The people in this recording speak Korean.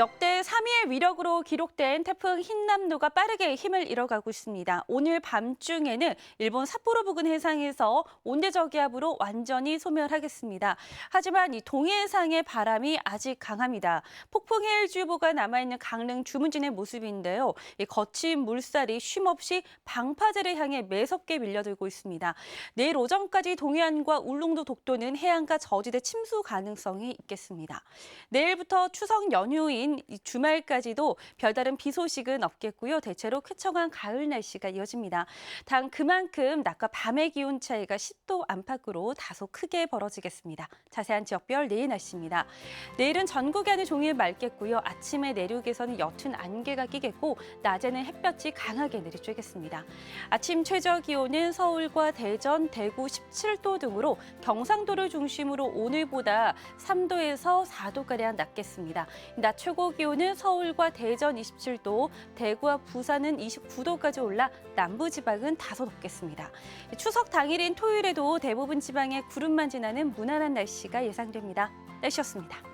역대 3위의 위력으로 기록된 태풍 흰남노가 빠르게 힘을 잃어가고 있습니다. 오늘 밤중에는 일본 삿포로 부근 해상에서 온대저기압으로 완전히 소멸하겠습니다. 하지만 이 동해상의 바람이 아직 강합니다. 폭풍 해일주의보가 남아있는 강릉 주문진의 모습인데요. 이 거친 물살이 쉼없이 방파제를 향해 매섭게 밀려들고 있습니다. 내일 오전까지 동해안과 울릉도 독도는 해안가 저지대 침수 가능성이 있겠습니다. 내일부터 추석 연휴인 이 주말까지도 별다른 비 소식은 없겠고요. 대체로 쾌청한 가을 날씨가 이어집니다. 단 그만큼 낮과 밤의 기온 차이가 10도 안팎으로 다소 크게 벌어지겠습니다. 자세한 지역별 내일 날씨입니다. 내일은 전국이 아닌 종일 맑겠고요. 아침에 내륙에서는 옅은 안개가 끼겠고 낮에는 햇볕이 강하게 내리쬐겠습니다. 아침 최저 기온은 서울과 대전, 대구 17도 등으로 경상도를 중심으로 오늘보다 3도에서 4도가량 낮겠습니다. 낮 최고 기온은 서울과 대전 27도, 대구와 부산은 29도까지 올라 남부 지방은 다소 높겠습니다. 추석 당일인 토요일에도 대부분 지방에 구름만 지나는 무난한 날씨가 예상됩니다. 날씨였습니다.